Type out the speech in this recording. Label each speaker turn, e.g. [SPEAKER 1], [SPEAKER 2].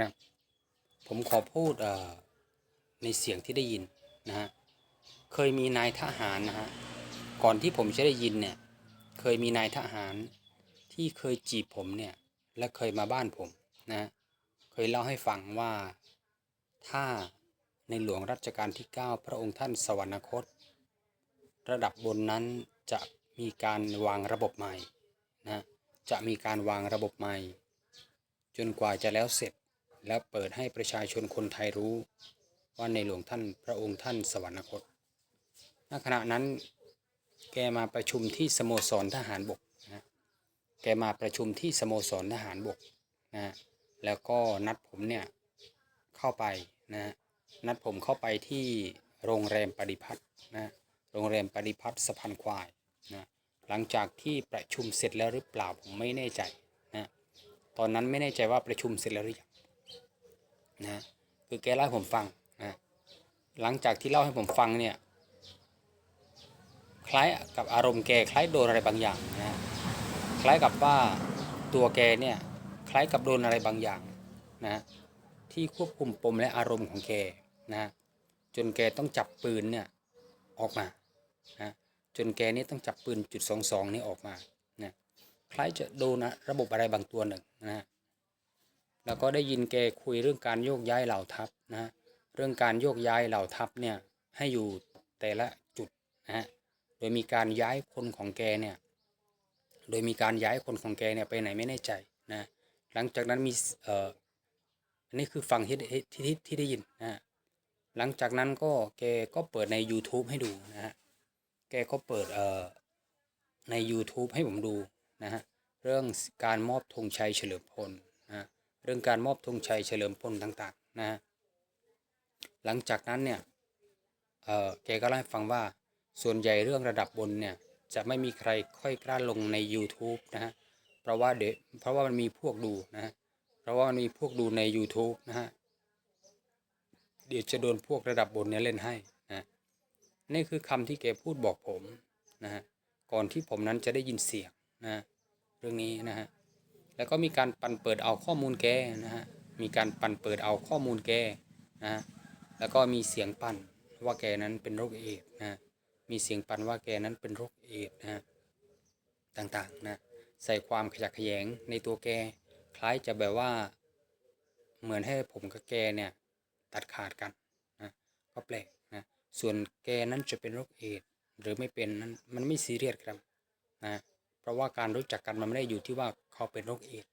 [SPEAKER 1] นะครับ ผมขอพูดในเสียงที่ได้ยินนะฮะเคยมีนายทหารนะฮะก่อนที่ผมจะได้ยินเนี่ยเคยมีนายทหารที่เคยจีบผมเนี่ยและเคยมาบ้านผมนะเคยเล่าให้ฟังว่าถ้าในหลวงรัชกาลที่ 9 พระองค์ท่านสวรรคต ระดับบนนั้นจะมีการวางระบบใหม่นะจะมีการวางระบบใหม่ จนกว่าจะแล้วเสร็จ และเปิดให้ประชาชนคนไทยรู้ว่าในหลวงท่านพระองค์ท่านสวรรคตณขณะนั้นแกมาประชุมที่สโมสรทหารบกนะแกมาประชุมที่สโมสรทหารบกนะแล้วก็นัดผมเนี่ยเข้าไปนะนัดผมเข้าไปที่โรงแรมปฏิพัฒน์นะโรงแรมปฏิพัฒน์สะพานควายนะหลังจากที่ประชุมเสร็จแล้วหรือเปล่าผมไม่แน่ใจนะตอนนั้นไม่แน่ใจว่าประชุมเสร็จแล้วหรือยัง นะคือแกเล่าให้ผมฟังนะหลังจากที่เล่าให้ผมฟังเนี่ยคล้ายกับอารมณ์แกคล้ายโดนอะไรบางอย่างนะฮะคล้ายกับว่าตัวแกเนี่ยคล้ายกับโดนอะไรบางอย่างนะที่ควบคุมปมและอารมณ์ของแกนะจนแกต้องจับปืนเนี่ยออกมานะจนแกนี่ต้องจับปืนจุดสองสองนี่ออกมานะคล้ายจะโดนนะระบบอะไรบางตัวหนึ่งนะฮะ แล้วก็ได้ยินแกคุยเรื่องการโยกย้ายเหล่าทัพนะฮะเรื่องการโยกย้ายเหล่าทัพเนี่ยให้อยู่แต่ละจุดนะฮะโดยมีการย้ายคนของแกเนี่ยโดยมีการย้ายคนของแกเนี่ยไปไหนไม่แน่ใจนะหลังจากนั้นมีเอ่ออันนี้คือฟังที่ที่ที่ได้ยินนะฮะหลังจากนั้นก็แกก็เปิดใน YouTube ให้ดูนะฮะแกก็เปิดเอ่อใน YouTube ให้ผมดูนะฮะเรื่องการมอบธงชัยเฉลิมพล เรื่องการมอบธงชัยเฉลิมพลต่างๆนะฮะหลังจากนั้นเนี่ยเออแกก็เล่าให้ฟังว่าส่วนใหญ่เรื่องระดับบนเนี่ยจะไม่มีใครค่อยกล้าลงใน YouTube นะฮะเพราะว่าเดเพราะว่ามันมีพวกดูนะฮะเพราะว่ามันมีพวกดูใน YouTube นะฮะเดี๋ยวจะโดนพวกระดับบนเนี่ยเล่นให้นะนี่คือคำที่แกพูดบอกผมนะฮะก่อนที่ผมนั้นจะได้ยินเสียงนะเรื่องนี้นะฮะ แล้วก็มีการปันเปิดเอาข้อมูลแกนะฮะมีการปันเปิดเอาข้อมูลแกนะฮะแล้วก็มีเสียงปั่นว่าแกนั้นเป็นโรคเอดนะมีเสียงปั่นว่าแกนั้นเป็นโรคเอดนะ ต่างๆนะ ใส่ความขยักขยงในตัวแก คล้ายจะแบบว่า เหมือนให้ผมกับแกเนี่ย ตัดขาดกันนะก็แปลกนะ ส่วนแกนั้นจะเป็นโรคเอดหรือไม่เป็นนั้นมันไม่ซีเรียสครับนะ ราะว่าการรู้จักกันมันไม่ได้อยู่ที่ว่าเขาเป็นโรคเอดส์